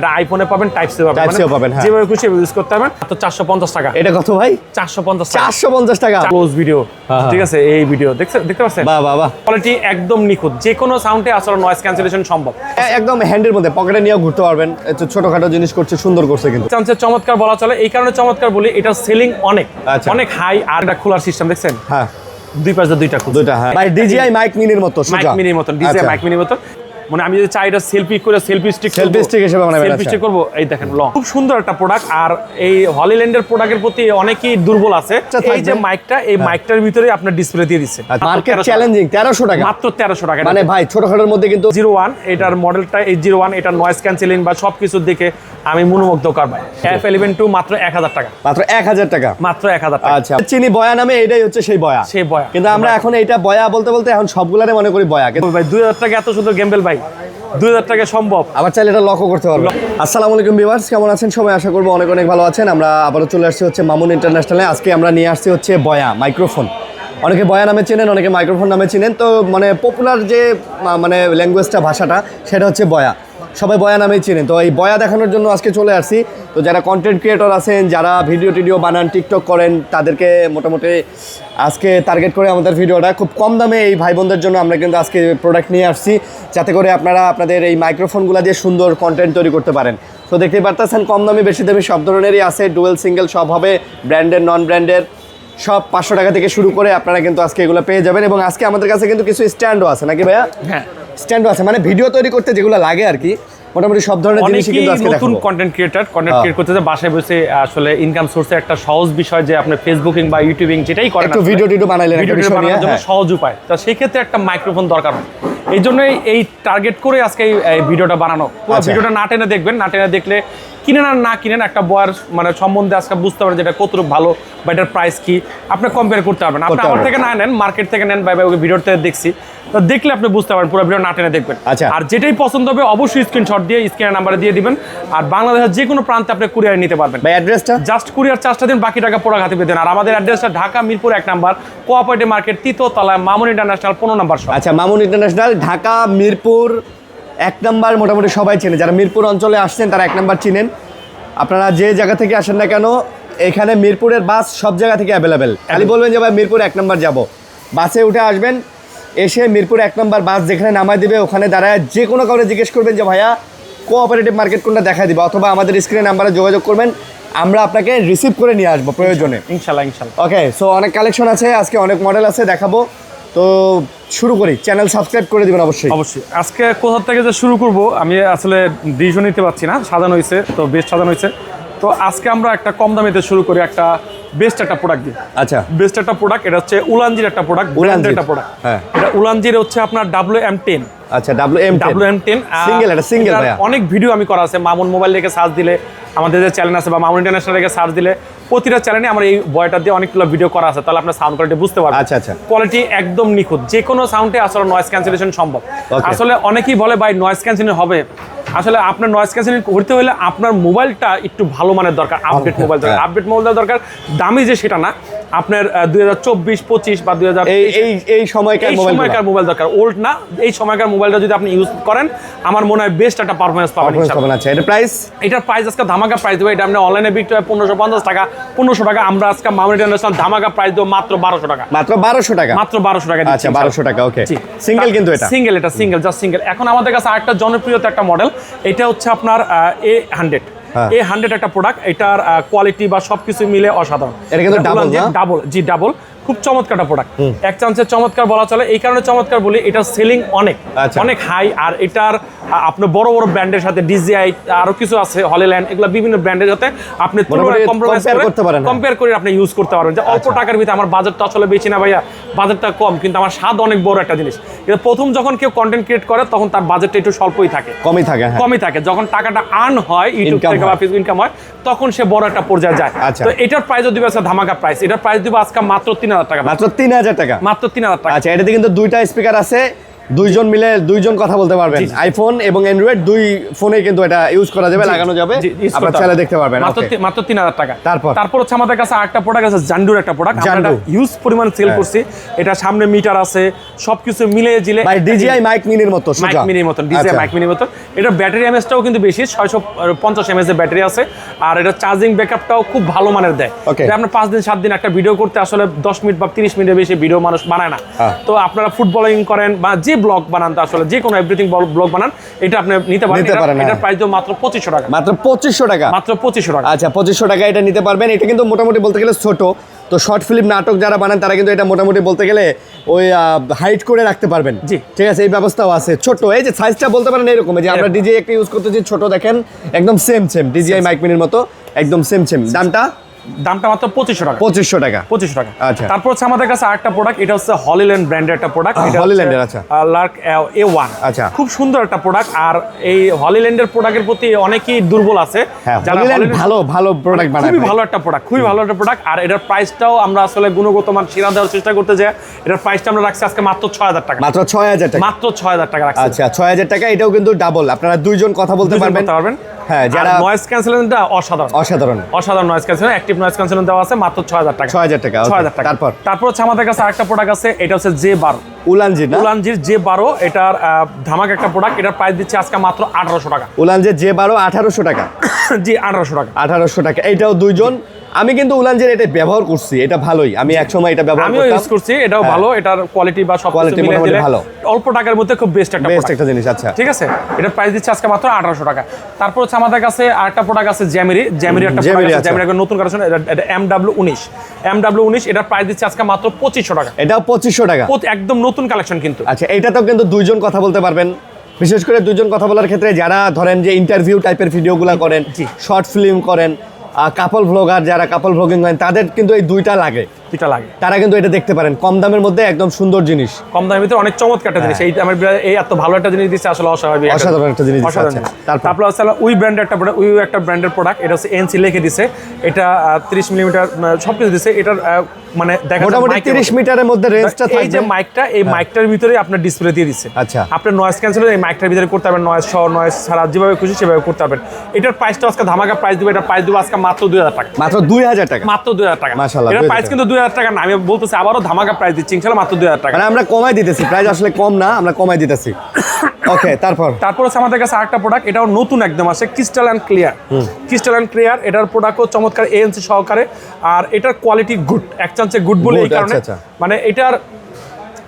এটা আইফোনে পাবেন টাইপ সি পাবেন। Type C ও পাবেন, হ্যাঁ। যেভাবে খুশি ইউজ করতে পারবেন। তো চারশো পঞ্চাশ টাকা। এটা কত ভাই? চারশো পঞ্চাশ টাকা। চারশো পঞ্চাশ টাকা। ক্লোজ ভিডিও হ্যাঁ, হ্যাঁ। ঠিক আছে এই ভিডিও দেখতে দেখতে পাচ্ছেন? বাহ বাহ বাহ। কোয়ালিটি একদম নিখুঁত। যে কোনো সাউন্ডে আসলে নয়েজ ক্যান্সেলেশন সম্ভব। একদম হ্যান্ডের মধ্যে পকেটে নিয়েও ঘুরতে পারবেন। ছোটখাটো জিনিস করছে সুন্দর করছে কিন্তু। চান্সের চমৎকার বলা চলে। এই কারণে চমৎকার বলি এটা সেলিং অনেক। আচ্ছা। অনেক হাই আর এটা খোলার সিস্টেম দেখছেন? হ্যাঁ। দুই পাশে দুইটা দুইটা হ্যাঁ। ভাই ডিজিআই মাইক মিনির মতো মাইক মিনির মতন ডিজে আচ্ছা। মাইক মিনির মতন। মানে আমি যদি চাই এটা সেলফি করে সেলফি স্টিক Selfie stick হিসেবে বানাবেন, সেলফি। স্টিক করব। এই দেখেন লং খুব সুন্দর একটা প্রোডাক্ট আর এই হলিল্যান্ডের প্রোডাক্টের প্রতি অনেকেই দুর্বল আছে। আচ্ছা, এই যে মাইকটা এই মাইকটার ভিতরে আপনার ডিসপ্লে দিয়ে দিচ্ছে। মার্কেট চ্যালেঞ্জিং তেরোশো টাকা। মাত্র তেরোশো টাকা। মানে ভাই ছোটখাটোর মধ্যে কিন্তু জিরো ওয়ান এটার মডেলটা এই জিরো ওয়ান এটার নয়েজ ক্যান্সেলিং বা সব কিছু দেখে আমি মনোমুগ্ধ করবাই এফ এলিভেন টু মাত্র এক হাজার টাকা। মাত্র এক হাজার টাকা। মাত্র এক হাজার টাকা। আচ্ছা চিনি বয়া নামে এটাই হচ্ছে সেই বয়া। সেই বয়া। কিন্তু আমরা এখন এইটা বয়া বলতে বলতে এখন সবগুলারে মনে করি বয়া। কিন্তু ভাই দুই হাজার টাকা এত সুন্দর গেমবেল ভাই। দুই হাজার টাকা সম্ভব। আবার চাইলে এটা লক্ষ্য করতে পারব আসসালামু আলাইকুম বিভার্স কেমন আছেন? সবাই আশা করব অনেক অনেক ভালো আছেন। আমরা আবারও চলে আসছি হচ্ছে মামুন ইন্টারন্যাশনালে। আজকে আমরা নিয়ে আসছি হচ্ছে বয়া, মাইক্রোফোন। অনেকে বয়া নামে চেনেন, অনেকে মাইক্রোফোন নামে চেনেন। তো মানে পপুলার যে মানে ল্যাঙ্গুয়েজটা ভাষাটা, সেটা হচ্ছে বয়া। সবাই বয়া নামেই চিনেন। তো এই বয়া দেখানোর জন্য আজকে চলে আসছি। তো যারা কন্টেন্ট ক্রিয়েটর আছেন, যারা ভিডিও টিডিও বানান টিকটক করেন, তাদেরকে মোটামুটি আজকে টার্গেট করে আমাদের ভিডিওটা খুব কম দামে এই ভাই বোনদের জন্য আমরা কিন্তু আজকে প্রোডাক্ট নিয়ে আসছি। যাতে করে আপনারা আপনাদের এই মাইক্রোফোনগুলো দিয়ে সুন্দর কন্টেন্ট তৈরি করতে পারেন। তো দেখতেই পারতেছেন, কম দামে, বেশি দামে সব ধরনেরই আছে। ডুয়েল সিঙ্গেল সব হবে ব্র্যান্ডের নন ব্র্যান্ডের সব পাঁচশো টাকা থেকে শুরু করে আপনারা কিন্তু আজকে এগুলো পেয়ে যাবেন। এবং আজকে আমাদের কাছে কিন্তু কিছু স্ট্যান্ডও আছে। নাকি ভাইয়া? হ্যাঁ। স্ট্যান্ডও আছে। মানে ভিডিও তৈরি করতে যেগুলো লাগে আর কি মোটামুটি সব ধরনের জিনিসই কিন্তু আজকে নতুন কন্টেন্ট ক্রিয়েটর কন্টেন্ট। ক্রিয়েট করতে যে বাসায় বসে আসলে ইনকাম সোর্সের একটা সহজ বিষয় যে আপনি ফেসবুকিং বা ইউটিউবিং যেটাই করেন একটু ভিডিও টিডিও বানাইলেন, একটা বিষয় নিয়ে, হ্যাঁ। সহজ উপায়। তো সেই ক্ষেত্রে একটা মাইক্রোফোন দরকার হয়। এই জন্যই এই টার্গেট করে আজকে এই- ভিডিওটা বানানো। আচ্ছা। ভিডিওটা না টেনে দেখবেন না টেনে দেখলে কিনেন আর না কিনেন একটা বয়ার মানে সম্বন্ধে আজকে বুঝতে পারেন যেটা কতটুকু ভালো বা এটার প্রাইস কি। আপনি কম্পেয়ার করতে পারবেন। আপনি আমার থেকে না নেন মার্কেট থেকে নেন বা ওই ভিডিওর থেকে দেখছি। তো দেখলে আপনি বুঝতে পারবেন পুরো ভিডিও না টেনে দেখবেন। আচ্ছা। আর যেটাই পছন্দ হবে অবশ্যই স্ক্রিনশট দিয়ে স্ক্রিনের নাম্বারে দিয়ে দিবেন। আর বাংলাদেশের যে কোনো প্রান্তে আপনি কুরিয়ার নিতে পারবেন। ভাই অ্যাড্রেসটা জাস্ট কুরিয়ার চার্জটা দিন বাকি টাকা পোড়া হাতে পেতেন আর আমাদের অ্যাড্রেসটা ঢাকা মিরপুর এক নাম্বার কোঅপারেটিভ মার্কেট তৃতীয়তলায় মামুন ইন্টারন্যাশনাল পনেরো নাম্বার আচ্ছা মামুন ইন্টারন্যাশনাল ঢাকা মিরপুর এক নাম্বার মোটামুটি সবাই চেনে। যারা মিরপুর অঞ্চলে আসছেন তারা এক নাম্বার চিনেন। আপনারা যে জায়গা থেকে আসেন না কেন এখানে মিরপুরের বাস সব জায়গা থেকে অ্যাভেলেবেল খালি বলবেন যে ভাই মিরপুর এক নাম্বার যাব। বাসে উঠে আসবেন এসে মিরপুর এক নম্বর বাস যেখানে নামাই দেবে ওখানে দাঁড়ায় যে কোনো কাউরে জিজ্ঞেস করবেন যে ভাইয়া কোঅপারেটিভ মার্কেট কোনটা দেখা দিবে? অথবা আমাদের স্ক্রিনে নাম্বারে যোগাযোগ করবেন আমরা আপনাকে রিসিভ করে নিয়ে আসব প্রয়োজনে। ইনশাল্লাহ ইনশাল্লাহ। ওকে সো অনেক কালেকশন আছে আজকে অনেক মডেল আছে দেখাবো। তো শুরু করি চ্যানেল সাবস্ক্রাইব করে দিবেন অবশ্যই। অবশ্যই। আজকে কোথা থেকে যে শুরু করব আমি আসলে ডিসিশন নিতে পারছি না সাজানো হয়েছে তো বেশ সাজানো হয়েছে তো আজকে আমরা একটা কম দামিতে শুরু করি একটা বেস্ট একটা প্রোডাক্ট দিয়ে। আচ্ছা। বেস্ট একটা প্রোডাক্ট এটা হচ্ছে উলানজির একটা প্রোডাক্ট উলানজির, একটা প্রোডাক্ট হ্যাঁ। এটা উলানজির হচ্ছে আপনার ডাব্লিউ এম টেন আচ্ছা W M W M ten single এটা সিঙ্গেল অনেক ভিডিও আমি করা আছে। মামুন মোবাইল রেখে সার্চ দিলে আমাদের যে চ্যানেল আছে বা মামুন ইন্টারন্যাশনাল লেগে সার্চ দিলে প্রতিটা চ্যানেলে আমার এই বয়টা দিয়ে অনেকগুলো ভিডিও করা আছে। তাহলে আপনার সাউন্ড কোয়ালিটি বুঝতে পারবেন। আচ্ছা, আচ্ছা। কোয়ালিটি একদম নিখুঁত। যে কোনো সাউন্ডে আসলে নয়েজ ক্যান্সেলেশন সম্ভব। আসলে অনেকেই বলে ভাই নয়েজ ক্যান্সেলিং হবে? আসলে আপনার নয়েজ ক্যান্সেলিং করতে হলে আপনার মোবাইলটা একটু ভালো মানের দরকার আপডেট মোবাইল দরকার। আপডেট মোবাইল দরকার। দামি যে সেটা না আপনার দুই হাজার চব্বিশ পঁচিশ বা দুই হাজার এই এই সময়কার মোবাইল সময়কার মোবাইল দরকার। ওল্ড না এই সময়কার মোবাইলটা যদি আপনি ইউজ করেন আমার মনে হয় বেস্ট একটা পারফরমেন্স পাবেন আচ্ছা এটা প্রাইস এটার প্রাইস আজকে ধামাকা প্রাইস দেবো। এটা আপনি অনলাইনে বিক্রি হয় পনেরোশো পঞ্চাশ টাকা। পনেরোশো টাকা আমরা আজকে মামুন ইন্টারন্যাশনাল ধামাকা প্রাইস দেবো মাত্র বারোশো টাকা। মাত্র বারোশো টাকা? মাত্র বারোশো টাকা আচ্ছা বারোশো টাকা ওকে সিঙ্গেল কিন্তু এটা? সিঙ্গেল এটা সিঙ্গেল জাস্ট সিঙ্গেল এখন আমাদের কাছে আরেকটা জনপ্রিয়তা একটা মডেল এটা হচ্ছে আপনার এ হান্ড্রেড। এ হান্ড্রেড একটা প্রোডাক্ট এটার কোয়ালিটি বা সবকিছু মিলে অসাধারণ এটা কিন্তু? ডাবল জি ডাবল খুব চমৎকার একটা প্রোডাক্ট এক চান্সের চমৎকার বলা চলে। এই কারণে চমৎকার বলি এটা সেলিং অনেক আচ্ছা। অনেক হাই আর এটার আ, আপনার বড় বড় ব্র্যান্ডের সাথে ডিজিআই আরও কিছু আছে হলিল্যান্ড এগুলো বিভিন্ন ব্র্যান্ডের সাথে আপনি কম্প্রোমাইজ পারেন, হ্যাঁ। কম্পেয়ার করে আপনি ইউজ করতে পারবেন। যে অল্প আচ্ছা। টাকার ভিতরে আমার বাজেটটা আসলে বেশি না ভাইয়া বাজেটটা কম কিন্তু আমার স্বাদ অনেক বড় একটা জিনিস। কিন্তু প্রথম যখন কেউ কন্টেন্ট ক্রিয়েট করে তখন তার বাজেটটা একটু স্বল্পই থাকে। কমই থাকে হ্যাঁ। কমই থাকে। যখন টাকাটা আর্ন হয় ইউটিউব থেকে বা ফেসবুক ইনকাম হয় তখন সে বড় একটা পর্যায়ে যায়। আচ্ছা। তো এটার প্রাইস দিব আজকে ধামাকা প্রাইস এটার প্রাইস দিব আজকে মাত্র তিন হাজার টাকা। মাত্র তিন হাজার টাকা? মাত্র তিন হাজার টাকা। আচ্ছা এটাতে কিন্তু দুইটা স্পিকার আছে। দুইজন মিলে দুইজন কথা বলতে পারবেন। আইফোন এবং অ্যান্ড্রয়েড দুই ফোনে কিন্তু এটা ইউজ করা যাবে লাগানো যাবে use চাইলে দেখতে পারবেন মাত্র মাত্র তিন হাজার টাকা তারপর? তারপর হচ্ছে আমাদের কাছে আরেকটা প্রোডাক্ট আছে জান্ডুর একটা প্রোডাক্ট জান্ডু। হিউজ পরিমাণ সেল হ্যাঁ। করছি এটা সামনে মিটার আছে সবকিছু মিলে জিলে ডিজিআই মাইক মিনির মতো মাইক মিনির মতন ডিজে আচ্ছা। মাইক মিনির মতন এটা ব্যাটারি এমএসটাও কিন্তু বেশি ছয়শো পঞ্চাশ এমএস এর ব্যাটারি আছে আর এটা চার্জিং ব্যাকআপটাও খুব ভালো মানের দেয়. এটা আপনার পাঁচ দিন সাত দিন একটা ভিডিও করতে আসলে দশ মিনিট বা তিরিশ মিনিটের বেশি ভিডিও মানুষ বানায় না হ্যাঁ। তো আপনারা ফুটবলিং করেন বা যে ব্লগ বানান আসলে যে কোনো এভরিথিং ব্লগ বানান এটা আপনি নিতে পারেন। নিতে এটা- পারেন, হ্যাঁ। এটার প্রাইস মাত্র পঁচিশশো টাকা। মাত্র পঁচিশশো টাকা? মাত্র পঁচিশশো টাকা। আচ্ছা পঁচিশশো টাকা এটা নিতে পারবেন। এটা কিন্তু মোটামুটি বলতে গেলে ছোট। তো শর্ট ফিল্ম নাটক যারা বানান তারা কিন্তু এটা মোটামুটি বলতে গেলে ওই হাইট করে রাখতে পারবেন। জি। ঠিক আছে এই ব্যবস্থাও আছে। ছোট। এই যে সাইজটা বলতে পারেন এরকম। যে আমরা ডিজে একটা ইউজ করতেছি ছোট দেখেন একদম সেম সেম ডিজিআই মাইক মিনির মতো একদম সেম সেম দামটা দামটা মাত্র পঁচিশশো টাকা। পঁচিশশো টাকা। পঁচিশশো টাকা। আচ্ছা। তারপর হচ্ছে আমাদের কাছে আরেকটা প্রোডাক্ট এটা হচ্ছে হলিল্যান্ড ব্র্যান্ডের একটা প্রোডাক্ট আচ্ছা। লার্ক এ ওয়ান আচ্ছা। খুব সুন্দর একটা প্রোডাক্ট আর এই হলিল্যান্ডের প্রোডাক্টের প্রতি অনেকেই দুর্বল আছে। হ্যাঁ ভালো ভালো প্রোডাক্ট বানায় খুবই ভালো একটা প্রোডাক্ট খুবই ভালো একটা প্রোডাক্ট আর এটার প্রাইসটাও আমরা আসলে গুণগত মান সেরা দেওয়ার চেষ্টা করতে যাই এটার প্রাইসটা আমরা রাখছি আজকে মাত্র ছয় হাজার টাকা। মাত্র ছয় হাজার টাকা। মাত্র ছয় হাজার টাকা রাখছি। আচ্ছা ছয় হাজার টাকা এটাও কিন্তু ডাবল আপনারা দুইজন কথা বলতে পারবেন। পারবেন। হ্যাঁ যারা নয়েজ অসাধারণ। অসাধারণ। অসাধারণ noise cancellation active noise cancellation দেওয়া আছে মাত্র টাকা। ছয় হাজার টাকা তারপর? তারপর হচ্ছে আমাদের কাছে আরেকটা প্রোডাক্ট আছে এটা হচ্ছে জে না? উলানজির জে এটার ধামাক একটা প্রোডাক্ট এটার প্রাইস দিচ্ছে আজকে মাত্র আঠারোশো টাকা। উলানজের যে বারো আঠারোশো টাকা। জি টাকা। আঠারোশো টাকা। এইটাও দুইজন? আমি কিন্তু উলানজের এটা ব্যবহার করছি এটা ভালোই। আমি একসময় এটা ব্যবহার আমিও ইউজ করছি এটাও হ্যাঁ। ভালো এটার কোয়ালিটি বা সব মিলে মোটামুটি ভালো। অল্প টাকার মধ্যে খুব বেস্ট একটা বেস্ট একটা জিনিস আচ্ছা। ঠিক আছে? এটা প্রাইস দিচ্ছে আজকে মাত্র আঠারোশো টাকা। তারপর হচ্ছে আমাদের কাছে আরেকটা প্রোডাক্ট আছে জ্যামিরি জ্যামিরি একটা প্রোডাক্ট আছে। জ্যামিরি একটা নতুন কালেকশন এটা এম ডাব্লিউ উনিশ। এম ডাব্লিউ উনিশ এটার প্রাইস দিচ্ছে আজকে মাত্র পঁচিশশো টাকা। এটাও পঁচিশশো টাকা। প্রতি- একদম নতুন কালেকশন কিন্তু। আচ্ছা এইটাতেও কিন্তু দুইজন কথা বলতে পারবেন। বিশেষ করে দুইজন কথা বলার ক্ষেত্রে যারা ধরেন যে ইন্টারভিউ টাইপের ভিডিওগুলো করেন শর্ট ফিল্ম করেন কাপল ভ্লগার যারা কাপল ভ্লগিং করেন তাদের কিন্তু এই দুইটা লাগে। দুইটা লাগে। তারা কিন্তু এটা দেখতে পারেন। কম দামের মধ্যে একদম সুন্দর জিনিস। কম দামের ভিতরে অনেক চমৎকার একটা জিনিস। এই আমার এই এত ভালো একটা জিনিস দিচ্ছে আসলে অস্বাভাবিক। অসাধারণ একটা জিনিস অসাধারণ আচ্ছা। তারপর? হচ্ছে উই ব্র্যান্ডের একটা প্রোডাক্ট উই একটা ব্র্যান্ডের প্রোডাক্ট এটা হচ্ছে এনসি লিখে দিছে। এটা তিরিশ মিলিমিটার সব কিছু দিছে। এটার মানে দেখা মোটামুটি mic এর তিরিশ মতো। মিটারের মধ্যে রেঞ্জটা এই যে মাইকটা এই মাইকটার ভিতরে আপনার ডিসপ্লে দিয়ে দিচ্ছে। আচ্ছা। আপনার নয়েজ ক্যান্সেল এই মাইকটার ভিতরে করতে পারবেন নয়েজ সহ নয়েজ ছাড়া যেভাবে খুশি সেভাবে করতে পারবেন। এটার প্রাইসটা আজকে ধামাকা প্রাইস দিব এটা প্রাইস দিব আজকে মাত্র দুই হাজার টাকা। মাত্র দুই হাজার টাকা। মাত্র দুই হাজার টাকা। মাশাআল্লাহ, 2000 প্রাইস কিন্তু দুই হাজার টাকা না আমি বলতেছি আবারও ধামাকা প্রাইস দিচ্ছি ইনশাল্লাহ মাত্র দুই হাজার টাকা। মানে আমরা কমাই দিতেছি প্রাইস আসলে কম না আমরা কমাই দিতেছি। ওকে তারপর? তারপর হচ্ছে আমাদের কাছে আরেকটা প্রোডাক্ট এটাও নতুন একদম আছে crystal and clear crystal and clear এটার প্রোডাক্টও চমৎকার এএনসি সহকারে আর এটার কোয়ালিটি গুড এক চান্সে গুড বলে এই কারণে আচ্ছা, আচ্ছা। মানে এটার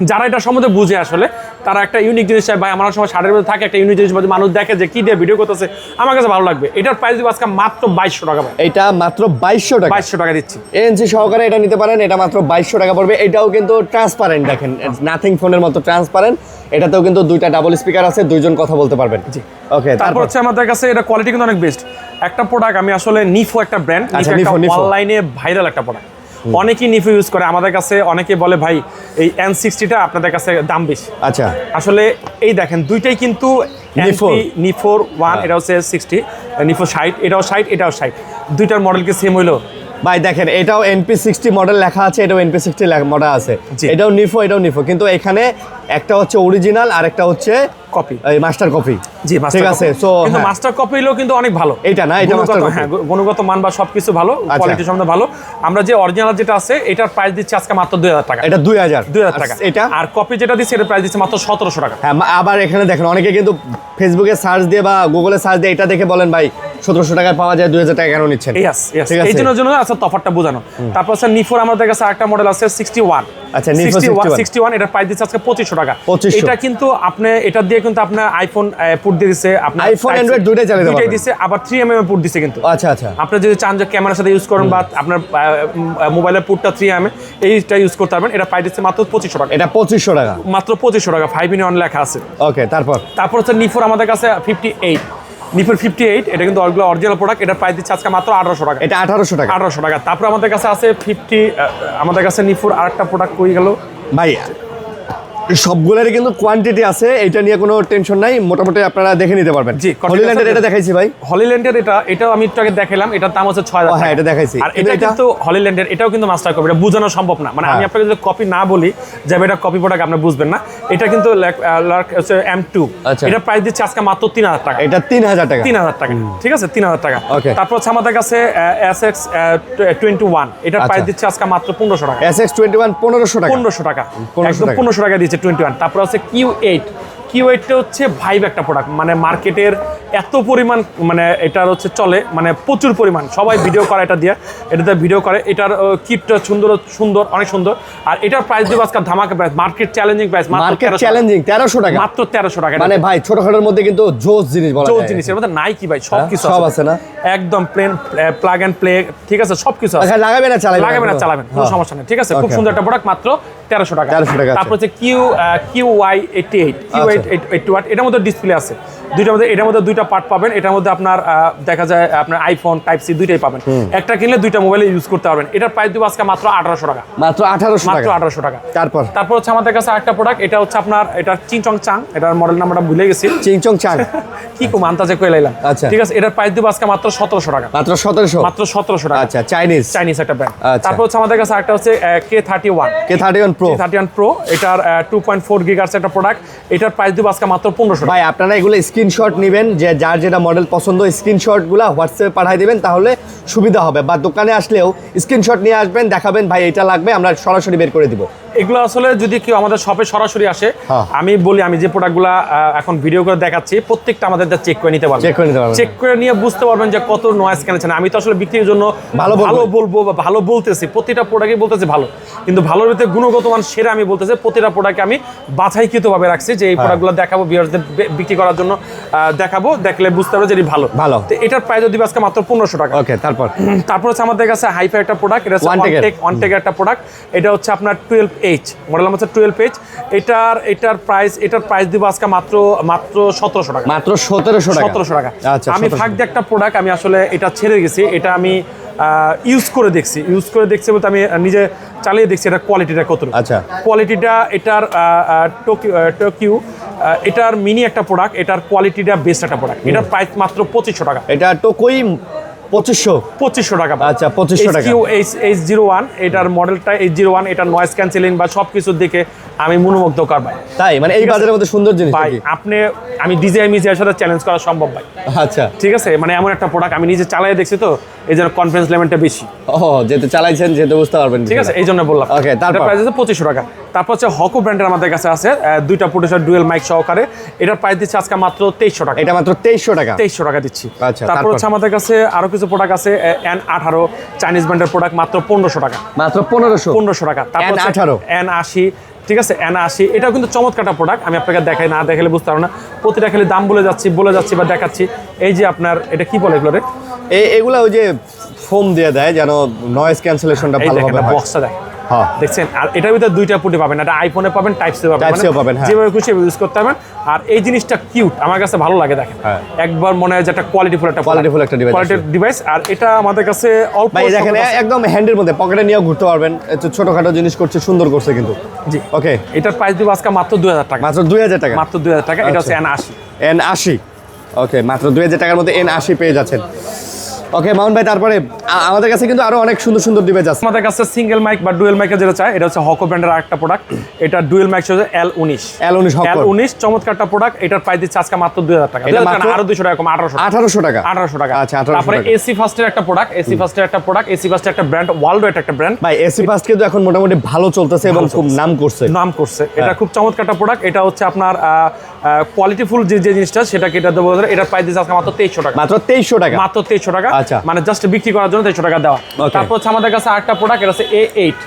যারা এটা সম্বন্ধে বুঝে আসলে তারা একটা ইউনিক জিনিস চায়। ভাই আমার সময় শার্টের মধ্যে থাকে একটা ইউনিক জিনিস মানুষ দেখে যে কি দিয়ে ভিডিও করতেছে। আমার কাছে ভালো লাগবে। এটার প্রাইস দিব আজকে মাত্র বাইশশো টাকা ভাই। এটা মাত্র বাইশশো টাকা। বাইশশো টাকা দিচ্ছি। এএনসি সহকারে এটা নিতে পারেন এটা মাত্র বাইশশো টাকা পড়বে। এটাও কিন্তু ট্রান্সপারেন্ট দেখেন নাথিং ফোনের মতো ট্রান্সপারেন্ট এটাতেও কিন্তু দুইটা ডাবল স্পিকার আছে দুইজন কথা বলতে পারবেন। জি। ওকে তারপর হচ্ছে আমাদের কাছে এটা কোয়ালিটি কিন্তু অনেক বেস্ট একটা প্রোডাক্ট আমি আসলে নিফো একটা ব্র্যান্ড। অনলাইনে ভাইরাল একটা প্রোডাক্ট অনেকেই নিফু ইউজ করে আমাদের কাছে অনেকে বলে ভাই এই এন সিক্সটিটা আপনাদের কাছে দাম বেশি আচ্ছা আসলে এই দেখেন দুইটাই কিন্তু। নিফোর ওয়ান। এটা হচ্ছে সিক্সটি নিফো ষাট এটাও ষাট এটাও ষাট দুইটার মডেল কি সেম হইল ভাই দেখেন এটাও এনপি সিক্সটি মডেল লেখা আছে এটাও এনপি সিক্সটি মডেল আছে। এটাও নিফো এটাও নিফো কিন্তু এখানে একটা হচ্ছে অরিজিনাল আর একটা হচ্ছে কপি এই মাস্টার কপি জি ঠিক আছে সো কিন্তু মাস্টার কপি হলেও কিন্তু অনেক ভালো। এইটা না, এটা master হ্যাঁ গুণগত মান বা সবকিছু ভালো আচ্ছা। কোয়ালিটি সম্বন্ধে ভালো। আমরা যে অরিজিনাল যেটা আছে এটার প্রাইস দিচ্ছি আজকে মাত্র দুই হাজার টাকা। এটা দুই হাজার। দুই হাজার টাকা। এটা? আর কপি যেটা দিচ্ছে এটার প্রাইস দিচ্ছে মাত্র সতেরোশো টাকা। হ্যাঁ আবার এখানে দেখেন অনেকে কিন্তু ফেসবুকে সার্চ দিয়ে বা গুগলে সার্চ দিয়ে এটা দেখে বলেন ভাই সতেরোশো টাকায় পাওয়া যায় দুই হাজার টাকা কেন নিচ্ছেন? এই জন্য জন্য আছে তফাৎটা বোঝানো। তারপর হচ্ছে নিফোর আমাদের কাছে একটা মডেল আছে সিক্সটি ওয়ান আচ্ছা, Nifo 61 সিক্সটি ওয়ান এটা প্রাইস দিচ্ছে আজকে পঁচিশশো টাকা। 2500 এটা কিন্তু আপনি এটা দিয়ে কিন্তু আপনার আইফোন পুট দিয়ে দিচ্ছে আপনার দুইটাই চালাতে দুইটাই দিচ্ছে আবার থ্রি এম এম পুট দিচ্ছে কিন্তু। আচ্ছা আচ্ছা। আপনি যদি চান যে ক্যামেরার সাথে ইউজ করেন বা আপনার মোবাইলের পুটটা থ্রি এম এইটা ইউজ করতে পারবেন। এটা প্রাইস দিচ্ছে মাত্র পঁচিশশো টাকা। এটা পঁচিশশো টাকা। মাত্র পঁচিশশো টাকা ফাইভ ইন ওয়ান লেখা আছে। ওকে তারপর? তারপর হচ্ছে নিফোর আমাদের কাছে ফিফটি এইট নিফোর ফিফটি এইট এটা কিন্তু ওগুলো অরিজিনাল প্রোডাক্ট এটা প্রাইস দিচ্ছে আজকে মাত্র আঠারোশো টাকা। এটা আঠারোশো টাকা। আঠারোশো টাকা। তারপর আমাদের কাছে আছে ফিফটি আমাদের কাছে নিফোর আরেকটা প্রোডাক্ট কই গেল? ভাই সবগুলোরই কিন্তু কোয়ান্টিটি আছে এটা নিয়ে কোনো টেনশন নাই মোটামুটি আপনারা দেখে নিতে পারবেন। জি, হলিল্যান্ডের এটা দেখাইছি ভাই। হলিল্যান্ডের এটা এটাও আমি একটু আগে দেখালাম এটার দাম হচ্ছে ছয় হ্যাঁ, এটা দেখাইছি। আর এটা কিন্তু হলিল্যান্ডের এটাও কিন্তু মাস্টার কপি এটা বোঝানো সম্ভব না। মানে আমি হ্যাঁ। আপনাকে যদি কপি না বলি যে এটা কপি প্রোডাক্ট আপনি বুঝবেন না। এটা কিন্তু এম টু আচ্ছা। এটা প্রাইস দিচ্ছে আজকে মাত্র তিন হাজার টাকা। এটা তিন হাজার টাকা। তিন হাজার টাকা ঠিক আছে? তিন হাজার টাকা। তারপর হচ্ছে আমাদের কাছে এস এক্স টোয়েন্টি ওয়ান এটার। প্রাইস দিচ্ছে আজকে মাত্র পনেরোশো টাকা। এস এক্স টোয়েন্টি ওয়ান পনেরোশো টাকা। পনেরোশো টাকা। 1500 টাকা। পনেরোশো টাকা দিচ্ছে। টোয়েন্টি ওয়ান তারপর হচ্ছে কিউ এইট কিউ এইটটা হচ্ছে ভাইব একটা প্রোডাক্ট মানে মার্কেটের এত পরিমাণ মানে এটার হচ্ছে চলে মানে প্রচুর পরিমাণ। সবাই ভিডিও করে এটা দিয়ে এটাতে ভিডিও করে। এটার কিটটা সুন্দর সুন্দর অনেক সুন্দর। আর এটার প্রাইস দিব আজকে ধামাকা price market challenging price market challenging তেরোশো টাকা। মাত্র তেরোশো টাকা। মানে ভাই ছোটখাটোর মধ্যে কিন্তু জোস জিনিস বলা চৌ যায়। জিনিসের মধ্যে নাই কি ভাই? সব হ্যাঁ, কিছু সব আছে না? একদম প্লেন প্লাগ এন্ড প্লে ঠিক আছে? সব কিছু আছে। আচ্ছা, লাগাবে না চালাবে লাগাবেন না চালাবেন কোনো সমস্যা নেই ঠিক আছে? খুব সুন্দর একটা প্রোডাক্ট মাত্র তেরোশো টাকা। 1300 টাকা। তারপর হচ্ছে Q Q Y eighty eight Q eight eight watt এটার মধ্যে ডিসপ্লে আছে। দুইটার মধ্যে এটার মধ্যে দুইটা পার্ট পাবেন। এটার মধ্যে আপনার দেখা যায় আপনার আইফোন টাইপ সি দুইটাই পাবেন। একটা কিনলে দুইটা মোবাইলে ইউজ করতে পারবেন। এটার প্রাইস দিব আজকে মাত্র আঠারোশো টাকা। মাত্র আঠারোশো মাত্র আঠারোশো টাকা। তারপর? তারপর হচ্ছে আমাদের কাছে একটা প্রোডাক্ট এটা হচ্ছে আপনার এটা চিংচং চাং এটার মডেল নাম্বারটা ভুলে গেছি। চিংচং চাং কি কম আন্তাজে কয়ে লাইলাম। আচ্ছা। ঠিক আছে এটার প্রাইস দিব আজকে মাত্র সতেরোশো টাকা। মাত্র সতেরোশো? মাত্র সতেরোশো টাকা। আচ্ছা চাইনিজ চাইনিজ একটা ব্র্যান্ড আচ্ছা। তারপর হচ্ছে আমাদের কাছে একটা হচ্ছে K thirty one K thirty one pro thirty one pro এটার টু পয়েন্ট ফোর গিগার্স একটা প্রোডাক্ট এটার প্রাইস দিব আজকে মাত্র পনেরোশো ভাই আপনারা এগুলো স্ক্রিনশট নেবেন যে যার যেটা মডেল পছন্দ স্ক্রিনশটগুলা হোয়াটসঅ্যাপে পাঠিয়ে দিবেন তাহলে সুবিধা হবে। বা দোকানে আসলেও স্ক্রিনশট নিয়ে আসবেন দেখাবেন ভাই এটা লাগবে আমরা সরাসরি বের করে দিব। এগুলো আসলে যদি কেউ আমাদের শপে সরাসরি আসে হ্যাঁ। আমি বলি আমি যে প্রোডাক্টগুলো এখন ভিডিও করে দেখাচ্ছি প্রত্যেকটা আমাদের চেক করে নিতে পারবেন। Check করে নিতে পারবেন। চেক করে নিয়ে বুঝতে পারবেন যে কত নয়েজ কেনেছেন আমি তো আসলে বিক্রির জন্য ভালো ভালো বলব বা ভালো বলতেছি প্রতিটা প্রোডাক্টই বলতেছি ভালো। কিন্তু ভালোর ভিতরে গুণগত মান সেরা আমি বলতেছি প্রতিটা প্রোডাক্টে আমি বাছাইকৃতভাবে রাখছি যে এই প্রোডাক্টগুলো দেখাবো ভিউয়ার্সদের বিক্রি করার জন্য দেখাবো দেখলে বুঝতে পারবে যে এটি ভালো। ভালো। তো এটার প্রাইস দিবে আজকে মাত্র পনেরোশো টাকা। ওকে তারপর? তারপর হচ্ছে আমাদের কাছে হাইফাই একটা প্রোডাক্ট এটা হচ্ছে ওয়ানটেক একটা প্রোডাক্ট এটা হচ্ছে আপনার টুয়েলভ এইচ মডেল হচ্ছে টুয়েলভ এইচ এটার এটার প্রাইস এটার প্রাইস দিব আজকে মাত্র মাত্র সতেরোশো টাকা। মাত্র সতেরোশো টাকা। সতেরোশো টাকা। আচ্ছা আমি 1700 ফাঁক দিয়ে একটা প্রোডাক্ট আমি আসলে এটা ছেড়ে গেছি এটা আমি ইউজ করে দেখছি ইউজ করে দেখছি বলতে আমি নিজে চালিয়ে দেখছি এটা কোয়ালিটিটা কত আচ্ছা। কোয়ালিটিটা এটার টোকিও টোকিও এটার মিনি একটা প্রোডাক্ট এটার কোয়ালিটিটা বেস্ট একটা প্রোডাক্ট এটার প্রাইস মাত্র পঁচিশশো টাকা। এটা টোকই পঁচিশশো? পঁচিশশো টাকা আচ্ছা, পঁচিশশো টাকা। এইচ এইচ জিরো ওয়ান এটার মডেলটা এইচ জিরো ওয়ান এটার নয়েজ ক্যান্সেলিং বা সব কিছুর দিকে আমি মনোমুগ্ধ কর ভাই? তাই? মানে এই বাজারের মধ্যে সুন্দর জিনিস ভাই আপনি আমি ডিজাই মিজিয়ার সাথে চ্যালেঞ্জ করা সম্ভব ভাই। আচ্ছা। ঠিক আছে? মানে এমন একটা প্রোডাক্ট আমি নিজে চালাই দেখছি তো এই জন্য কনফিডেন্স লেভেলটা বেশি। ও যেহেতু চালাইছেন যেহেতু বুঝতে পারবেন ঠিক আছে? এই জন্য বললাম। Okay, তারপর? প্রাইস আছে পঁচিশশো টাকা। তারপর হচ্ছে হকো ব্র্যান্ডের আমাদের কাছে আছে দুইটা প্রোডিউসার ডুয়েল মাইক সহকারে। এটার প্রাইস দিচ্ছে আজকে মাত্র তেইশশো টাকা। এটা মাত্র তেইশশো টাকা? তেইশশো টাকা দিচ্ছি। আচ্ছা, তারপর? হচ্ছে আমাদের কাছে আরও কিছু প্রোডাক্ট আছে এন আঠারো চাইনিজ ব্র্যান্ডের প্রোডাক্ট মাত্র পনেরোশো টাকা। মাত্র পনেরোশো? পনেরোশো টাকা। তারপর N18 এন আশি ঠিক আছে? এন আশি এটাও কিন্তু চমৎকার প্রোডাক্ট আমি আপনাকে দেখাই না দেখালে বুঝতে পারব না। প্রতিটা খেলে দাম বলে যাচ্ছি বলে যাচ্ছি বা দেখাচ্ছি। এই যে আপনার এটা কি বলে এগুলো রে? এই এগুলা ওই যে ফোম দিয়ে দেয় যেন নয়েজ ক্যান্সেলেশনটা ভালোভাবে বক্সটা দেখ হ্যাঁ দেখছেন? আর এটার ভিতরে দুইটা পুটি পাবেন। এটা আইফোনে পাবেন টাইপ সি পাবেন। Type পাবেন, হ্যাঁ। যেভাবে খুশি ইউজ করতে পারবেন। আর এই জিনিসটা কিউট আমার কাছে ভালো লাগে দেখেন। হ্যাঁ। একবার মনে হয় যে একটা কোয়ালিটিফুল একটা Qualityful একটা ডিভাইস কোয়ালিটির ডিভাইস আর এটা আমাদের কাছে অল্প দেখেন একদম হ্যান্ডের মধ্যে পকেটে নিয়েও ঘুরতে পারবেন। ছোটখাটো জিনিস করছে সুন্দর করছে কিন্তু। জি। ওকে এটার প্রাইস দিব আজকে মাত্র দুই হাজার টাকা। মাত্র দুই হাজার টাকা। মাত্র দুই হাজার টাকা। এটা হচ্ছে আচ্ছা। এন আশি। এন আশি। ওকে মাত্র দুই হাজার টাকার মধ্যে এন আশি পেয়ে যাচ্ছেন। ওকে মাউন্ট ভাই তারপরে আমাদের কাছে কিন্তু আরও অনেক সুন্দর সুন্দর ডিভাইস আছে। আমাদের কাছে সিঙ্গেল মাইক বা ডুয়েল মাইকের যেটা চাই এটা হচ্ছে হকো ব্র্যান্ডের আরেকটা প্রোডাক্ট এটা ডুয়েল মাইক হচ্ছে এল উনিশ। L19 Hawker। এল উনিশ চমৎকারটা প্রোডাক্ট এটার প্রাইস দিচ্ছে আজকে মাত্র দুই হাজার টাকা। এটা 2000 মাত্র- না, আরও দুশো টাকা কম আঠারোশো আঠারোশো টাকা। আঠারোশো টাকা। আচ্ছা, 1800 তারপরে। এসি ফার্স্টের একটা প্রোডাক্ট এসি ফার্স্টের একটা প্রোডাক্ট এসি ফার্স্টের একটা ব্র্যান্ড ওয়ার্ল্ড একটা ব্র্যান্ড ভাই এসি ফার্স্ট কিন্তু এখন মোটামুটি ভালো চলতেছে এবং খুব নাম করছে। নাম করছে। এটা হ্যাঁ। খুব চমৎকার একটা প্রোডাক্ট এটা হচ্ছে আপনার কোয়ালিটিফুল যে যে জিনিসটা সেটাকে এটা দেবো। এটার প্রাইস দিচ্ছে আজকে মাত্র তেইশশো টাকা। মাত্র তেইশশো টাকা। মাত্র তেইশশো টাকা। আচ্ছা। মানে জাস্ট বিক্রি করার জন্য তেইশশো টাকা দেওয়া। তারপর হচ্ছে আমাদের কাছে আরেকটা প্রোডাক্ট এটা হচ্ছে এ এইট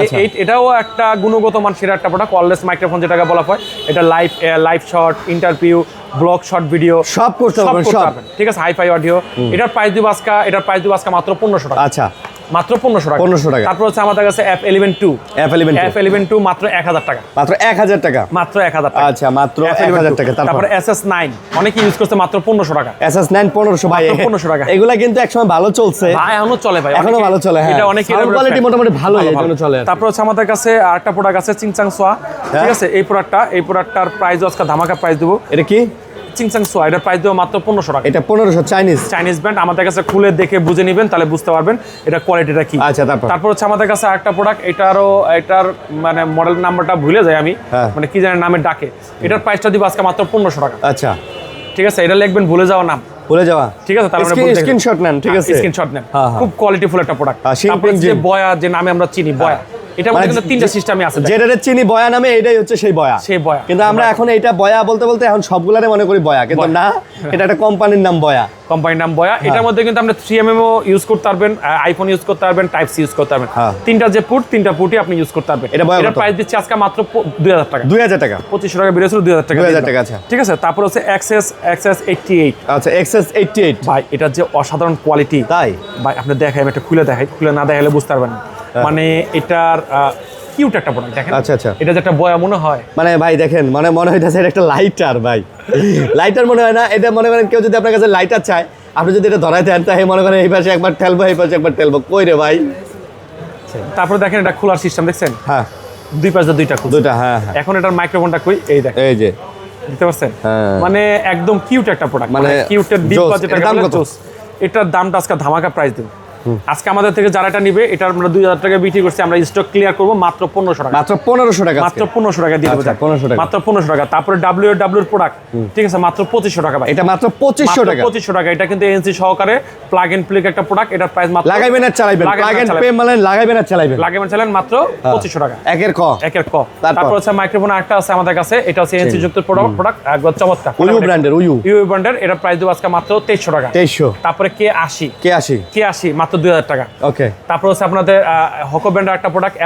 আচ্ছা। এটাও একটা গুণগত মান সেরা একটা প্রোডাক্ট ওয়ারলেস মাইক্রোফোন যেটাকে বলা হয়। এটা live live shot interview blog short video সব করতে পারবেন, ঠিক আছে হাইফাই অডিও এটার প্রাইস দিব আজকে এটার প্রাইস দিব আজকে মাত্র পনেরোশো টাকা। আচ্ছা। মাত্র পনেরোশো টাকা। 1500 টাকা। তারপর হচ্ছে আমাদের কাছে F eleven two F eleven F eleven two মাত্র এক হাজার টাকা। মাত্র এক হাজার টাকা। মাত্র এক হাজার টাকা। আচ্ছা মাত্র এক হাজার টাকা। তারপর এস এস নাইন অনেকে ইউজ করছে মাত্র পনেরোশো টাকা। এসএস নাইন পনেরোশো ভাই। 1500 টাকা। এগুলা কিন্তু একসময় ভালো চলছে। ভাই এখনও চলে ভাই। এখনও ভালো চলে, হ্যাঁ। এটা অনেকে quality মোটামুটি ভালোই, এই জন্য চলে তারপর হচ্ছে আমাদের কাছে আরেকটা প্রোডাক্ট আছে চিংচাং সোয়া ঠিক হ্যাঁ। আছে? এই প্রোডাক্টটা এই প্রোডাক্টটার প্রাইস আজকে ধামাকা প্রাইস দেবো। এটা কি? চিংচাং সোয়া এটার প্রাইস দেবো মাত্র পনেরোশো টাকা। এটা পনেরোশো চাইনিজ চাইনিজ ব্র্যান্ড আমাদের কাছে খুলে দেখে বুঝে নেবেন তাহলে বুঝতে পারবেন এটা কোয়ালিটিটা কি। আচ্ছা, তারপর? তারপর হচ্ছে আমাদের কাছে আরেকটা প্রোডাক্ট এটারও এটার মানে মডেল নাম্বারটা ভুলে যাই আমি। হ্যাঁ। মানে কি জানি নামে ডাকে। এটার প্রাইসটা দিব আজকে মাত্র পনেরোশো টাকা। আচ্ছা। ঠিক আছে এটা লিখবেন ভুলে যাওয়া নাম। ভুলে যাওয়া? ঠিক আছে তাহলে screenshot নেন, ঠিক আছে? স্ক্রিনশট নেন। হ্যাঁ, হ্যাঁ। খুব কোয়ালিটিফুল একটা প্রোডাক্ট হ্যাঁ, তারপরে যে বয়া যে নামে আমরা চিনি বয়া। এটার মধ্যে মানে কিন্তু তিনটা সিস্টেমে আছে দেখেন। চিনি বয়া নামে এটাই হচ্ছে সেই বয়া। সেই বয়া। কিন্তু আমরা এখন এটা বয়া বলতে বলতে এখন সবগুলারে মনে করি বয়া কিন্তু না এটা একটা কোম্পানির নাম বয়া। কোম্পানির নাম বয়া। এটার মধ্যে কিন্তু আপনি থ্রি এম ইউজ করতে পারবেন আইফোন ইউজ করতে পারবেন টাইপ সি ইউজ করতে পারবেন। হ্যাঁ। তিনটা যে পুট তিনটা পুটই আপনি ইউজ করতে পারবেন। এটা প্রাইস দিচ্ছে আজকে মাত্র দুই হাজার টাকা। দুই হাজার টাকা। পঁচিশশো টাকা বেরিয়েছিল দুই হাজার টাকা 2000 দিয়ে টাকা, আচ্ছা। ঠিক আছে? তারপর হচ্ছে এক্সএস এক্সএস এইটটি এইট আচ্ছা এক্সএস এইটটি এইট ভাই এটার যে অসাধারণ কোয়ালিটি তাই? ভাই আপনি দেখাই আমি একটা খুলে দেখাই। খুলে না দেখালে বুঝতে পারবেন না। মানে এটার কিউট একটা প্রোডাক্ট দেখেন। আচ্ছা, আচ্ছা। এটা যে একটা বয়া মনে হয়। মানে ভাই দেখেন মানে মনে হইতেছে এটা একটা লাইটার ভাই। লাইটার মনে হয় না এটা মনে করেন কেউ যদি আপনার কাছে লাইটার চায় আপনি যদি এটা ধরাই দেন তাহলে মনে করেন এই পাশে একবার ঠেলবো এই পাশে একবার ঠেলবো। কই রে ভাই? তারপরে দেখেন এটা খোলার সিস্টেম দেখছেন? হ্যাঁ। দুই পাশে দুইটা দুটা হ্যাঁ হ্যাঁ। এখন এটার মাইক্রোফোনটা কই? এই দেখ এই যে। বুঝতে পারছেন? হ্যাঁ। মানে একদম কিউট একটা প্রোডাক্ট মানে মানে কিউটের ডিপ জোস। বাজেট দাম কত? এটার দামটা আজকে ধামাকা প্রাইস দেব। আজকে আমাদের থেকে যারা এটা নিবে এটা আমরা দুই হাজার টাকা বিক্রি করছি আমরা স্টক ক্লিয়ার করব মাত্র পনেরোশো টাকা। মাত্র পনেরোশো টাকা মাত্র পনেরোশো টাকা দিয়ে আচ্ছা, দেখ। 1500 টাকা। মাত্র পনেরোশো টাকা। তারপরে ডাব্লিউ ডাব্লিউ প্রোডাক্ট ঠিক আছে মাত্র পঁচিশশো টাকা এটা মাত্র পঁচিশশো টাকা। পঁচিশশো টাকা। এটা কিন্তু এনসি সহকারে প্লাগ এন্ড প্লিক একটা প্রোডাক্ট এটার প্রাইস মাত্র লাগাইবেন আর চালাইবেন। প্লাগ এন্ড চালাইবেন। পে মানে লাগাইবেন আর চালাইবেন। লাগাবেন চালান মাত্র পঁচিশশো টাকা। একের ক। একের ক। তারপর? হচ্ছে মাইক্রোফোন একটা আছে আমাদের কাছে এটা হচ্ছে এনসি যুক্ত প্রোডাক্ট প্রোডাক্ট একবার চমৎকার। উইউ ব্র্যান্ডের উইউ ইউ ব্র্যান্ডের এটা প্রাইস দেবো আজকে মাত্র তেইশশো টাকা। তেইশশো। তারপরে কে আশি। কে আসি কে আশি মাত্র দুই হাজার টাকা। ওকে তারপর হচ্ছে আপনাদের হকো ব্র্যান্ডের একটা প্রোডাক্ট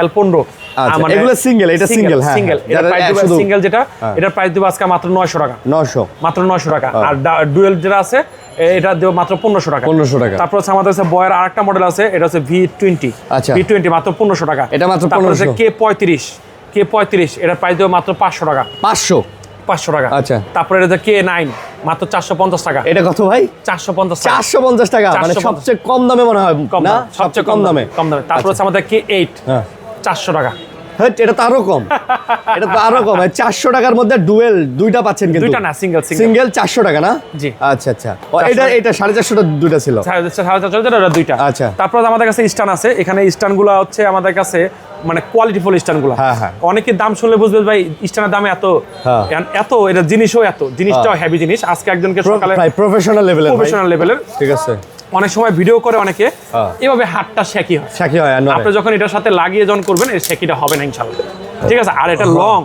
আচ্ছা, এগুলো এটা single, হ্যাঁ, সিঙ্গেল হ্যাঁ। এটা প্রাইস এক সিঙ্গেল যেটা হ্যাঁ। এটার প্রাইস দেবো আজকে মাত্র নয়শো টাকা। নশো মাত্র নয়শো টাকা। আর ডুয়েল যেটা আছে এটা দেবো মাত্র পনেরোশো টাকা। 1500 টাকা। তারপর হচ্ছে আমাদের কাছে বয়ের আরেকটা মডেল আছে এটা হচ্ছে ভি টোয়েন্টি আচ্ছা। ভি টোয়েন্টি মাত্র পনেরোশো টাকা। এটা মাত্র তারপর হচ্ছে কে পঁয়ত্রিশ। কে পঁয়ত্রিশ এটার প্রাইস দেবো মাত্র পাঁচশো টাকা। পাঁচশো। পাঁচশো টাকা। আচ্ছা। তারপরে এটা কে নাইন মাত্র চারশো পঞ্চাশ টাকা। এটা কত ভাই? চারশো পঞ্চাশ চারশো পঞ্চাশ টাকা মানে সবচেয়ে কম দামে মনে হয় কম না? সবচেয়ে কম দামে কম দামে। তারপর হচ্ছে আমাদের কে এইট হ্যাঁ। চারশো টাকা। এটা তো আরও কম। এটা তো আরও কম। চারশো টাকার মধ্যে ডুয়েল দুইটা পাচ্ছেন কিন্তু। দুইটা না, single। সিঙ্গেল। চারশো টাকা না? জি। আচ্ছা আচ্ছা। এটা এটা সাড়ে চারশোটা দুইটা ছিল। সাড়ে চারশো, সাড়ে চারশো, এটা দুইটা। আচ্ছা। তারপর আমাদের কাছে স্টান আছে। এখানে স্টানগুলো হচ্ছে আমাদের কাছে মানে কোয়ালিটিফুল হ্যাঁ, হ্যাঁ। অনেকে দাম শুনলে বুঝবে ভাই স্টানের দাম এত হ্যাঁ। এত এটা জিনিসও এত জিনিসটাও হেভি জিনিস। আজকে একজনকে সকালে প্রফেশনাল লেভেলের প্রফেশনাল লেভেলের ঠিক আছে। অনেক সময় ভিডিও করে অনেকে। হ্যাঁ। এভাবে হাতটা শেকি হয়। সাক্ষী হয় আপনি যখন এটার সাথে লাগিয়ে যখন করবেন এর সেকিটা হবে না ইনশাল্লাহ। ঠিক আছে? আর এটা লং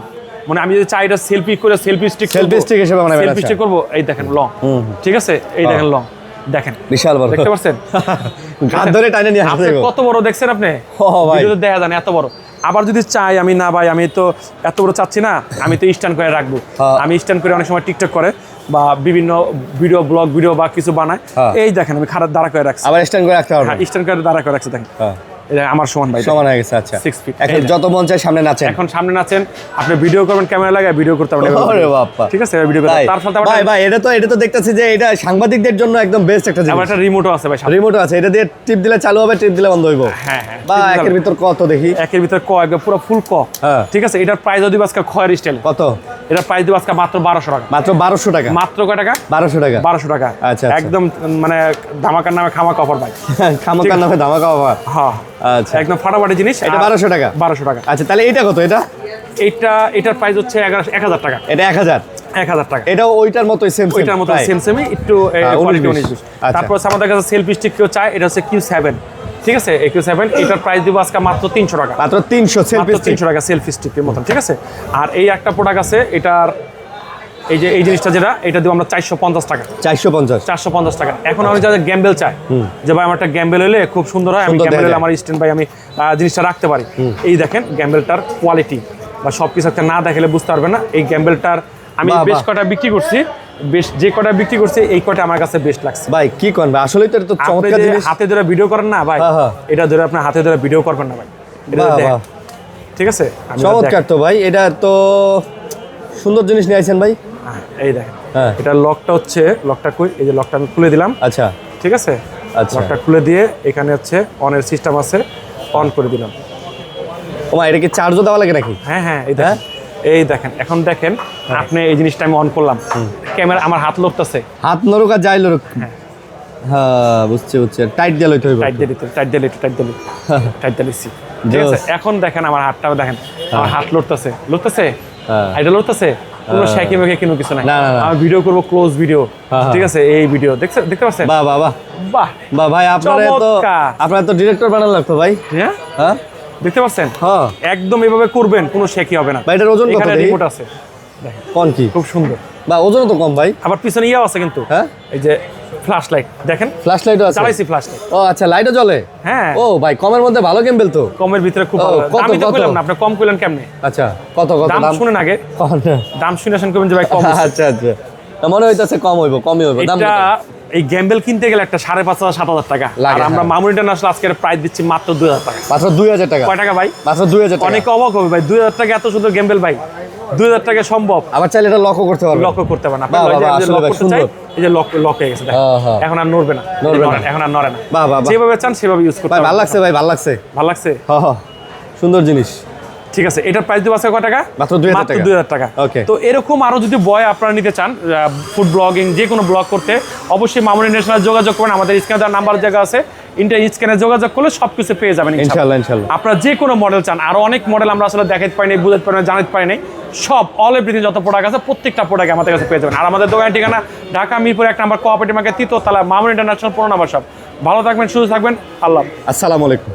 মানে আমি যদি চাই এটা সেলফি করে সেলফি স্টিক Selfie stick হিসেবে বানাবেন, সেলফি। স্টিক করব। এই দেখেন লং ঠিক আছে? এই দেখেন লং দেখেন। বিশাল বড়। দেখতে পাচ্ছেন? হাত ধরে টানে নিয়ে আসতে কত বড় দেখছেন আপনি ও ভাই। ভিডিওতে দেখা যান এত বড় আবার যদি চাই আমি না ভাই আমি তো এত বড় চাচ্ছি না আমি তো স্ট্যান্ড করে রাখব হ্যাঁ। আমি স্ট্যান্ড করে অনেক সময় টিকটক করে বা বিভিন্ন ভিডিও ব্লগ ভিডিও বা কিছু বানায় হ্যাঁ। এই দেখেন আমি খারাপ দাঁড়া করে রাখছি আবার স্ট্যান্ড করে রাখতে হবে স্ট্যান্ড করে দাঁড়া করে রাখছি দেখেন হ্যাঁ। এটা আমার সমান ভাই। সমান হয়ে গেছে আচ্ছা। Six feet। এখন যত মন চায় সামনে নাচেন। এখন সামনে আছেন আপনি ভিডিও করবেন ক্যামেরা লাগায় ভিডিও করতে পারবেন ওরে বাপ্পা। ঠিক আছে ভিডিও করতে তার সাথে ভাই ভাই এটা তো এটা তো দেখতেছি যে এটা সাংবাদিকদের জন্য একদম বেস্ট একটা জিনিস। একটা রিমোটও আছে ভাই সামনে। রিমোট আছে। এটা দিয়ে টিপ দিলে চালু হবে টিপ দিলে বন্ধ হইব। হ্যাঁ হ্যাঁ। বা একের ভিতর কত দেখি। একের ভিতরে ক একদম পুরো ফুল ক। হ্যাঁ। ঠিক আছে এটার প্রাইস যদি আজকে খয়ের স্টাইল কত? এটার প্রাইস দিব আজকে মাত্র বারোশো টাকা। মাত্র বারোশো টাকা? মাত্র কয় টাকা? বারোশো টাকা। বারোশো টাকা। আচ্ছা, আচ্ছা। একদম মানে ধামাকার নামে খামা কফার ভাই। খামাকার নামে ধামাকা অফার হ্যাঁ। আচ্ছা। একদম ফাটাফাটি জিনিস এটা 1200 টাকা? বারোশো টাকা। আচ্ছা তাহলে এটা কত এটা? এইটা এটার প্রাইস হচ্ছে এগারোশো এক হাজার টাকা। এটা এক হাজার? এক হাজার টাকা। এটাও ওইটার মতোই সেম ওইটার মতো সেম সেমই একটু হ্যাঁ, quality 19 উনিশ বিশ। আচ্ছা। তারপর আমাদের কাছে সেলফি স্টিক কেউ চায় এটা হচ্ছে কিউ সেভেন ঠিক আছে? সেভেন এটার প্রাইস দিব আজকে মাত্র তিনশো টাকা। মাত্র তিনশো তিনশো টাকা সেলফি স্টিকের মতন ঠিক আছে? আর এই একটা প্রোডাক্ট আছে এটার এই যে এই জিনিসটা যেটা এটা দিব আমরা চারশো পঞ্চাশ টাকা। চারশো পঞ্চাশ। চারশো পঞ্চাশ টাকা। এখন আমি যাদের গ্যাম্বেল চাই যে ভাই আমার একটা গ্যাম্বেল হলে খুব সুন্দর হয় আমি গ্যাম্বেল হলে আমার স্ট্যান্ড ভাই আমি জিনিসটা রাখতে পারি। এই দেখেন গ্যাম্বেলটার কোয়ালিটি বা সব কিছু একটা না দেখালে বুঝতে পারবে না এই গ্যাম্বেলটার আমি বেশ। কটা বিক্রি করছি বেশ যে কটা বিক্রি করছে এই কটা আমার কাছে বেস্ট লাগছে। ভাই কি করেন ভাই? আসলে তো এটা তো চমৎকার জিনিস। হাতে ধরে ভিডিও করেন না ভাই হ্যাঁ, হ্যাঁ। এটা ধরে আপনি হাতে ধরে ভিডিও করবেন না ভাই। ঠিক আছে? চমৎকার তো ভাই এটা তো সুন্দর জিনিস নিয়ে আইছেন ভাই। এই দেখেন। হ্যাঁ। এটা লকটা হচ্ছে লকটা কই এই যে লকটা আমি খুলে দিলাম। আচ্ছা। ঠিক আছে? আচ্ছা। লকটা খুলে দিয়ে এখানে হচ্ছে অনের সিস্টেম আছে অন করে দিলাম। ওমা এটা কি চার্জও দেওয়া লাগে নাকি? হ্যাঁ হ্যাঁ এই দেখেন। এই দেখেন এখন দেখেন আপনি এই জিনিসটা আমি অন করলাম। ক্যামেরা আমার হাত লড়তেছে হাত নরুক আর যাই লরুক হ্যাঁ। বুঝছি বুঝছি। টাইট দিয়ে লইতে হইব। টাইট দিয়ে দিতে টাইট দিয়ে টাইট দিয়ে টাইট দিয়ে লিখছি ঠিক আছে? এখন দেখেন আমার হাতটাও দেখেন। আমার হাত লড়তেছে লড়তেছে হ্যাঁ। এটা লড়তেছে কোনো শেখে মেখে কোনো কিছু নাই। না, না, না। আমি ভিডিও করব ক্লোজ ভিডিও ঠিক আছে এই ভিডিও দেখছে দেখতে পাচ্ছেন? বাহ বাহ বাহ। বাহ ভাই আপনারা তো। আপনারা তো ডিরেক্টর বানান লাগতো ভাই। হ্যাঁ? হ্যাঁ? দেখতে পাচ্ছেন? হ্যাঁ। একদম এভাবে করবেন কোনো শেখি হবে না। ভাই এটার ওজন কত? রিমোট আছে। দেখেন। কোন কি? খুব সুন্দর। বা ওজন তো কম ভাই। আবার পিছনে ইয়াও আছে কিন্তু। হ্যাঁ? এই যে ফ্ল্যাশ লাইট দেখেন? ফ্ল্যাশ লাইটও আছে? চালাইছি ফ্ল্যাশ লাইট ও আচ্ছা লাইটও জ্বলে? হ্যাঁ। ও ভাই কমের মধ্যে ভালো গেম তো? কমের ভিতরে খুব ভালো। দামি তো কইলাম না আপনি কম কইলেন কেমনে? আচ্ছা কত কত দাম শুনেন আগে। দাম শুনে যে ভাই কম আচ্ছা আচ্ছা। মনে হইতাছে কম হইব কমই হইব দাম এই গ্যাম্বেল কিনতে গেলে একটা সাড়ে পাঁচ হাজার সাত হাজার টাকা। লাগে, আর আমরা। মামুন ইন্টারন্যাশনাল আজকের প্রাইস দিচ্ছি মাত্র দুই হাজার টাকা। মাত্র দুই হাজার টাকা? কয় টাকা ভাই? মাত্র দুই হাজার টাকা। অনেকে অবাক হবে ভাই দুই হাজার টাকা এত সুন্দর গ্যাম্বেল ভাই। দুই হাজার টাকা সম্ভব আবার চাইলে এটা করতে পারবে লক করতে আপনি লক চাই। এই যে লক লক হয়ে গেছে। হ্যাঁ, হ্যাঁ। এখন আর নড়বে না নড়বে না। এখন আর নড়ে না বাহ, বাহ, বাহ। যেভাবে চান সেভাবে ইউজ করতে ভাই ভালো লাগছে ভাই ভালো লাগছে ভালো লাগছে সুন্দর জিনিস ঠিক আছে এটার প্রাইস দিব আছে কয় টাকা মাত্র 2000 মাত্র টাকা। দুই হাজার টাকা Okay. তো এরকম আরও যদি বয় আপনারা নিতে চান ফুড ব্লগিং যে কোনো ব্লগ করতে অবশ্যই মামুন ইন্টারন্যাশনাল যোগাযোগ করবেন আমাদের স্ক্যানে দেওয়ার নাম্বার জায়গা আছে ইন্টার স্ক্যানে যোগাযোগ করলে সব কিছু পেয়ে যাবেন ইনশাআল্লাহ। ইনশাল্লাহ আপনারা যে কোনো মডেল চান আরও অনেক মডেল আমরা আসলে দেখাতে নাই বুঝতে পারি না জানাতে পারি নাই সব অল এভরিথিং যত প্রোডাক্ট আছে প্রত্যেকটা প্রোডাক্ট আমাদের কাছে পেয়ে যাবেন। আর আমাদের দোকানের ঠিকানা ঢাকা মিরপুর এক নাম্বার কোঅপারেটিভ মার্কেট তৃতীয় তালা মামুন ইন্টারন্যাশনাল পুরো নাম্বার সব ভালো থাকবেন সুস্থ থাকবেন আল্লাহ আসসালামু আলাইকুম।